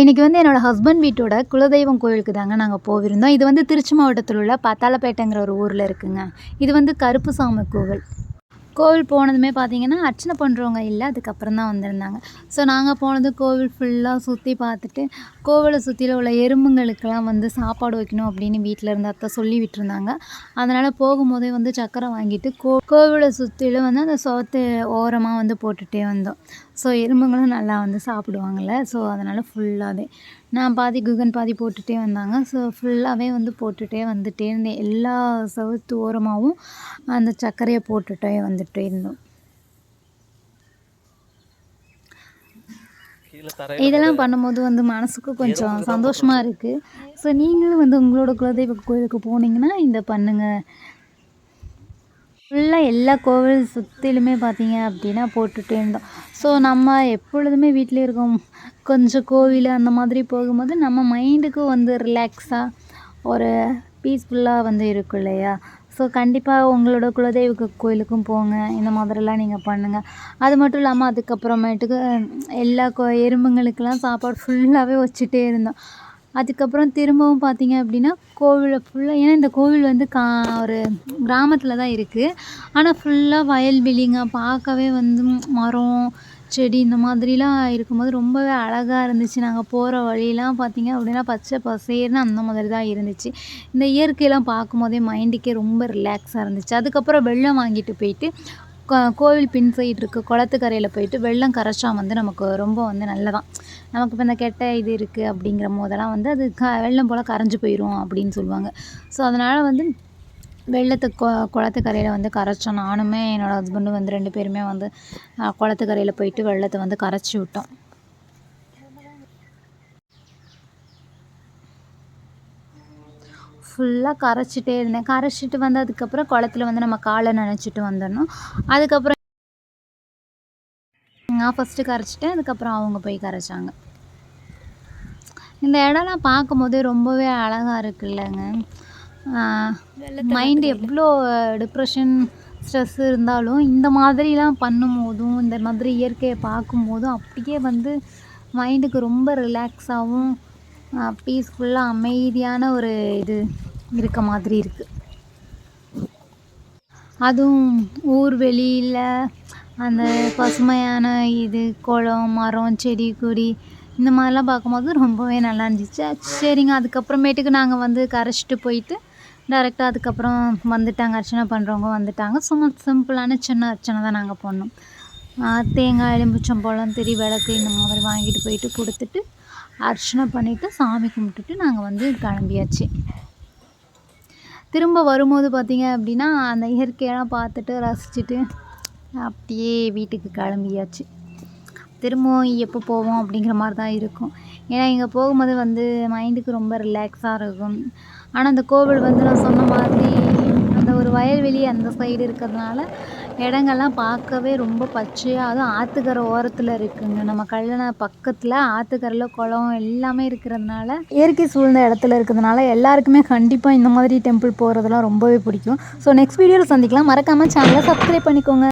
இன்றைக்கி வந்து என்னோடய ஹஸ்பண்ட் வீட்டோட குலதெய்வம் கோயிலுக்கு தாங்க நாங்கள் போயிருந்தோம் இது வந்து திருச்சி மாவட்டத்தில் உள்ள பத்தாளப்பேட்டைங்கிற ஒரு ஊரில் இருக்குங்க. இது வந்து கருப்புசாமி கோவில். கோவில் போனதுமே பார்த்தீங்கன்னா அர்ச்சனை பண்ணுறவங்க இல்லை அதுக்கப்புறம் தான் வந்திருந்தாங்க. ஸோ நாங்கள் போனது கோவில் ஃபுல்லாக சுற்றி பார்த்துட்டு கோவிலை சுற்றியில் உள்ள எறும்புங்களுக்கெல்லாம் வந்து சாப்பாடு வைக்கணும் அப்படின்னு வீட்டில் இருந்த அத்தை சொல்லி விட்டுருந்தாங்க. அதனால் போகும்போதே வந்து சக்கரை வாங்கிட்டு கோ கோவிலை சுற்றிலும் வந்து அந்த சோத்து ஓரமாக வந்து போட்டுகிட்டே வந்தோம். ஸோ எறும்புங்களும் நல்லா வந்து சாப்பிடுவாங்கள்ல ஸோ அதனால் ஃபுல்லாகவே நான் பாதி குகன் பாதி போட்டுகிட்டே வந்தாங்க. ஸோ ஃபுல்லாகவே வந்து போட்டுகிட்டே வந்துகிட்டே இருந்தேன். எல்லா செவுத்து ஓரமாகவும் அந்த சர்க்கரையை போட்டுகிட்டே வந்துகிட்டே இருந்தோம். இதெல்லாம் பண்ணும்போது வந்து மனசுக்கு கொஞ்சம் சந்தோஷமாக இருக்குது ஸோ நீங்களும் வந்து உங்களோட குலதெய்வ கோயிலுக்கு போனீங்கன்னா இந்த பண்ணுங்கள் ஃபுல்லாக எல்லா கோவில் சுற்றிலுமே பார்த்தீங்க அப்படின்னா போட்டுகிட்டே இருந்தோம். ஸோ நம்ம எப்பொழுதுமே வீட்டிலே இருக்கோம். கொஞ்சம் கோவில் அந்த மாதிரி போகும்போது நம்ம மைண்டுக்கும் வந்து ரிலாக்ஸாக ஒரு பீஸ்ஃபுல்லாக வந்து இருக்கும் இல்லையா? ஸோ கண்டிப்பாக உங்களோட குலதெய்வ கோயிலுக்கும் போங்க. இந்த மாதிரிலாம் நீங்கள் பண்ணுங்கள் அது மட்டும் இல்லாமல் அதுக்கப்புறமேட்டுக்கு எல்லா கோ எறும்புங்களுக்கெல்லாம் சாப்பாடு ஃபுல்லாகவே வச்சுட்டே இருந்தோம். அதுக்கப்புறம் திரும்பவும் பார்த்தீங்க அப்படின்னா கோவிலை ஃபுல்லாக ஏன்னா இந்த கோவில் வந்து கா ஒரு கிராமத்தில் தான் இருக்குது ஆனால் ஃபுல்லாக வயல்வெளிங்க பார்க்கவே வந்து மரம் செடி இந்த மாதிரிலாம் இருக்கும்போது ரொம்பவே அழகாக இருந்துச்சு. நாங்கள் போகிற வழியெல்லாம் பார்த்தீங்க அப்படின்னா பச்சை பசேர்னு அந்த மாதிரி தான் இருந்துச்சு. இந்த இயற்கையெல்லாம் பார்க்கும்போதே மைண்டுக்கே ரொம்ப ரிலாக்ஸாக இருந்துச்சு. அதுக்கப்புறம் வெள்ளம் வாங்கிட்டு போயிட்டு கோவில் பின் சைடு இருக்க குளத்துக்கரையில் போயிட்டு வெள்ளம் கரைச்சா வந்து நமக்கு ரொம்ப வந்து நல்லதான். நமக்கு இப்போ இந்த கெட்ட இது இருக்குது அப்படிங்கிற போதெல்லாம் வந்து அது க வெள்ளம் போல் கரைஞ்சி போயிடும் அப்படின்னு சொல்லுவாங்க. ஸோ அதனால் வந்து வெள்ளத்தை கொ குளத்துக்கரையில் வந்து கரைச்சோம் நானுமே என்னோடய ஹஸ்பண்டும் வந்து ரெண்டு பேருமே வந்து குளத்துக்கரையில் போயிட்டு வெள்ளத்தை வந்து கரைச்சி விட்டோம். ஃபுல்லாக கரைச்சிட்டே இருந்தேன். கரைச்சிட்டு வந்ததுக்கப்புறம் குளத்துல வந்து நம்ம காலை நனைச்சிட்டு வந்துடணும். அதுக்கப்புறம் நான் ஃபஸ்ட்டு கரைச்சிட்டேன். அதுக்கப்புறம் அவங்க போய் கரைச்சாங்க. இந்த இடம்லாம் பார்க்கும்போதே ரொம்பவே அழகாக இருக்குல்லங்க. மைண்டு எவ்வளோ டிப்ரெஷன் ஸ்ட்ரெஸ் இருந்தாலும் இந்த மாதிரிலாம் பண்ணும்போதும் இந்த மாதிரி இயற்கையை பார்க்கும்போதும் அப்படியே வந்து மைண்டுக்கு ரொம்ப ரிலாக்ஸாகவும் பீஸ்ஃபுல்லாக அமைதியான ஒரு இது இருக்க மாதிரி இருக்குது அதுவும் ஊர் வெளியில் அந்த பசுமையான இது குளம் மரம் செடி கொடி இந்த மாதிரிலாம் பார்க்கும்போது ரொம்பவே நல்லா இருந்துச்சு. சரிங்க அதுக்கப்புறமேட்டுக்கு நாங்கள் வந்து கரைச்சிட்டு போயிட்டு டேரெக்டாக அதுக்கப்புறம் வந்துட்டாங்க. அர்ச்சனை பண்ணுறவங்க வந்துட்டாங்க. சும்மா சிம்பிளான சின்ன அர்ச்சனை தான் நாங்கள் பண்ணோம். தேங்காய் எலும்புச்சம்பழம் திரி விளக்கு இந்த மாதிரி வாங்கிட்டு போயிட்டு கொடுத்துட்டு அர்ச்சனை பண்ணிவிட்டு சாமி கும்பிட்டுட்டு நாங்கள் வந்து கிளம்பியாச்சு. திரும்ப வரும்போது பார்த்திங்க அப்படின்னா அந்த இயற்கையெல்லாம் பார்த்துட்டு ரசிச்சுட்டு அப்படியே வீட்டுக்கு கிளம்பியாச்சு. திரும்பவும் எப்போ போவோம் அப்படிங்கிற மாதிரி தான் இருக்கும். ஏன்னா இங்கே போகும்போது வந்து மைண்டுக்கு ரொம்ப ரிலாக்ஸாக இருக்கும். ஆனால் அந்த கோவில் வந்து நான் சொன்ன மாதிரி அந்த ஒரு வயல்வெளி அந்த சைடு இருக்கிறதுனால இடங்கள்லாம் பார்க்கவே ரொம்ப பச்சையாக அதுவும் ஆற்றுக்கரை ஓரத்தில் இருக்குங்க. நம்ம கல்லணை பக்கத்தில் ஆற்றுக்கரையில் குளம் எல்லாமே இருக்கிறதுனால இயற்கை சூழ்ந்த இடத்துல இருக்கிறதுனால எல்லாருக்குமே கண்டிப்பாக இந்த மாதிரி டெம்பிள் போகிறதுலாம் ரொம்பவே பிடிக்கும். ஸோ நெக்ஸ்ட் வீடியோவில் சந்திக்கலாம். மறக்காமல் சேனலை சப்ஸ்கிரைப் பண்ணிக்கோங்க.